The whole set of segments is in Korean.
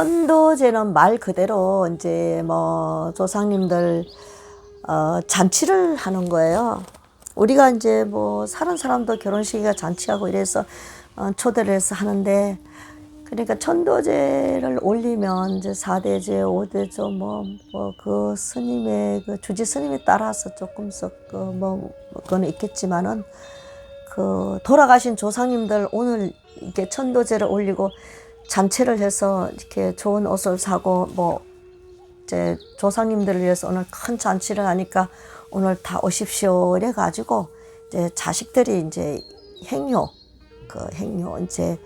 천도제는 말 그대로 이제 뭐 조상님들 어, 잔치를 하는 거예요. 우리가 이제 뭐 사는 사람도 결혼식이가 잔치하고 이래서 어, 초대를 해서 하는데 그러니까 천도제를 올리면 이제 사대제오대제 뭐, 뭐그 스님의 그 주지 스님에 따라서 조금씩 그뭐 그거는 있겠지만은 그 돌아가신 조상님들 오늘 이렇게 천도제를 올리고 잔치를 해서 이렇게 좋은 옷을 사고 뭐 이제 조상님들을 위해서 오늘 큰 잔치를 하니까 오늘 다 오십시오 이래 가지고 이제 자식들이 이제 행효 그 행효 이제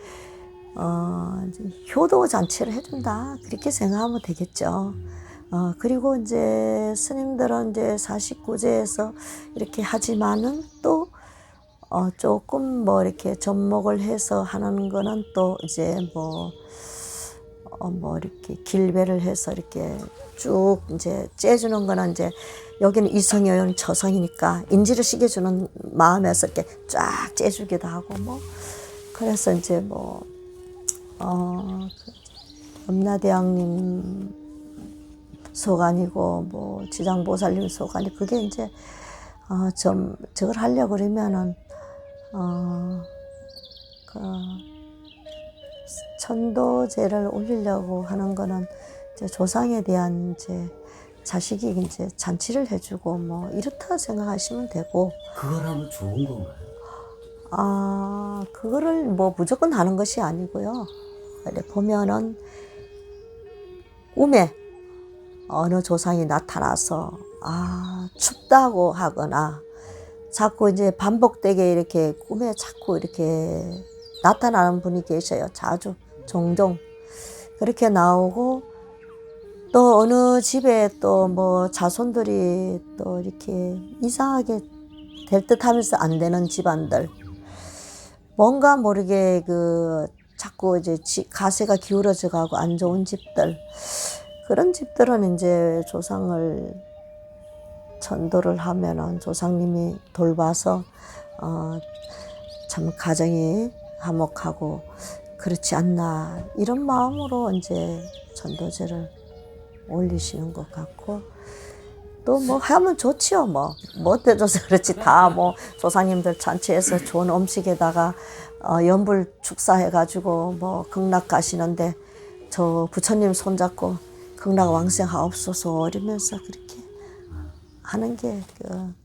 어 이제 효도 잔치를 해준다. 그렇게 생각하면 되겠죠. 어 그리고 이제 스님들은 이제 49제에서 이렇게 하지만은 또 어, 조금 뭐 이렇게 접목을 해서 하는 거는 또 이제 뭐, 어, 뭐 이렇게 길배를 해서 이렇게 쭉 이제 째주는 거는 이제 여기는 이성이 여기는 저성이니까 인지를 시켜주는 마음에서 이렇게 쫙 째주기도 하고 뭐. 그래서 이제 뭐, 어, 그 엄나대왕님 소관이고 뭐 지장보살님 소관이 그게 이제 어, 좀 저걸 하려고 그러면은 어, 그 천도제를 올리려고 하는 거는 이제 조상에 대한 이제 자식이 이제 잔치를 해주고 뭐 이렇다 생각하시면 되고 그걸 하면 좋은 건가요? 아 그거를 뭐 무조건 하는 것이 아니고요. 보면은 꿈에 어느 조상이 나타나서 아 춥다고 하거나 자꾸 이제 반복되게 이렇게 꿈에 자꾸 이렇게 나타나는 분이 계셔요. 자주 종종. 그렇게 나오고 또 어느 집에 또 뭐 자손들이 또 이렇게 이상하게 될 듯 하면서 안 되는 집안들. 뭔가 모르게 그 자꾸 이제 지- 가세가 기울어져 가고 안 좋은 집들. 그런 집들은 이제 조상을 전도를 하면은 조상님이 돌봐서 어, 참 가정이 화목하고 그렇지 않나 이런 마음으로 이제 전도제를 올리시는 것 같고 또 뭐 하면 좋지요. 뭐뭐 때줘서 그렇지. 다 뭐 조상님들 잔치에서 좋은 음식에다가 어, 연불 축사해 가지고 뭐 극락 가시는데 저 부처님 손잡고 극락 왕생 하옵소서 이러면서 그렇게 하는 게 그